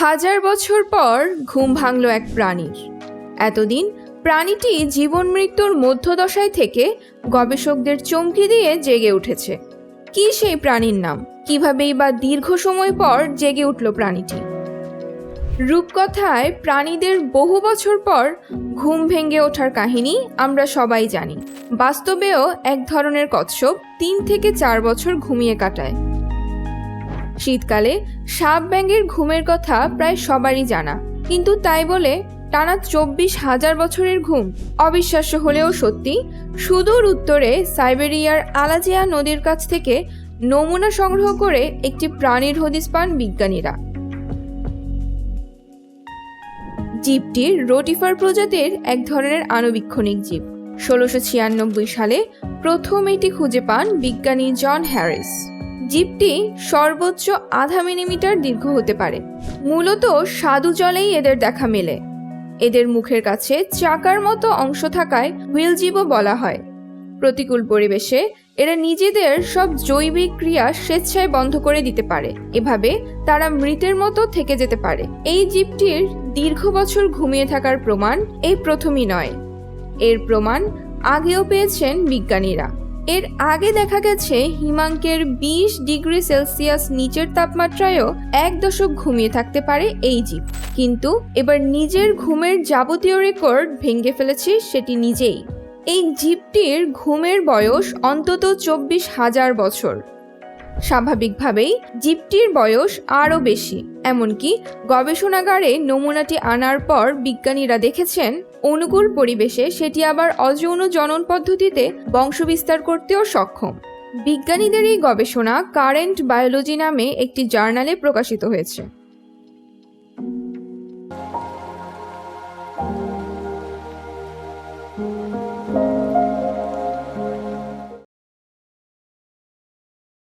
হাজার বছর পর ঘুম ভাঙল এক প্রাণীর। এতদিন প্রাণীটি জীবন মৃত্যুর মধ্যদশায় থেকে গবেষকদের চমকি দিয়ে জেগে উঠেছে। কি সেই প্রাণীর নাম? কিভাবেই বা দীর্ঘ সময় পর জেগে উঠল প্রাণীটি? রূপকথায় প্রাণীদের বহু বছর পর ঘুম ভেঙে ওঠার কাহিনী আমরা সবাই জানি। বাস্তবেও এক ধরনের কচ্ছপ তিন থেকে চার বছর ঘুমিয়ে কাটায়। শীতকালে সাপ ব্যাঙের ঘুমের কথা প্রায় সবারই জানা। কিন্তু তাই বলে টানা চব্বিশ হাজার বছরের ঘুম অবিশ্বাস্য হলেও সত্যি, সুদূর উত্তরে সাইবেরিয়ার আলাজিয়া নদীর কাছ থেকে নমুনা সংগ্রহ করে একটি প্রাণীর হদিস পান বিজ্ঞানীরা। জীবটির রোটিফার প্রজাতির এক ধরনের আণুবীক্ষণিক জীব। ষোলোশো ছিয়ানব্বই সালে প্রথম এটি খুঁজে পান বিজ্ঞানী জন হ্যারিস। জীবটি সর্বোচ্চ আধা মিলিমিটার দীর্ঘ হতে পারে। মূলত স্বাদু জলেই এদের দেখা মেলে। এদের মুখের কাছে চাকার মতো অংশ থাকায় হুইল জীবও বলা হয়। প্রতিকূল পরিবেশে এরা নিজেদের সব জৈবিক ক্রিয়া স্বেচ্ছায় বন্ধ করে দিতে পারে। এভাবে তারা মৃতের মতো থেকে যেতে পারে। এই জীবটির দীর্ঘ বছর ঘুমিয়ে থাকার প্রমাণ এই প্রথমই নয়। এর প্রমাণ আগেও পেয়েছেন বিজ্ঞানীরা। এর আগে দেখা গেছে হিমাঙ্কের বিশ ডিগ্রি সেলসিয়াস নিচের তাপমাত্রায়ও এক দশক ঘুমিয়ে থাকতে পারে এই জীব। কিন্তু এবার নিজের ঘুমের যাবতীয় রেকর্ড ভেঙে ফেলেছে সেটি নিজেই। এই জীবটির ঘুমের বয়স অন্তত চব্বিশ হাজার বছর। স্বাভাবিকভাবেই জীবটির বয়স আরও বেশি। এমনকি গবেষণাগারে নমুনাটি আনার পর বিজ্ঞানীরা দেখেছেন, অনুকূল পরিবেশে সেটি আবার অযৌন জনন পদ্ধতিতে বংশবিস্তার করতেও সক্ষম। বিজ্ঞানীদের এই গবেষণা কারেন্ট বায়োলজি নামে একটি জার্নালে প্রকাশিত হয়েছে।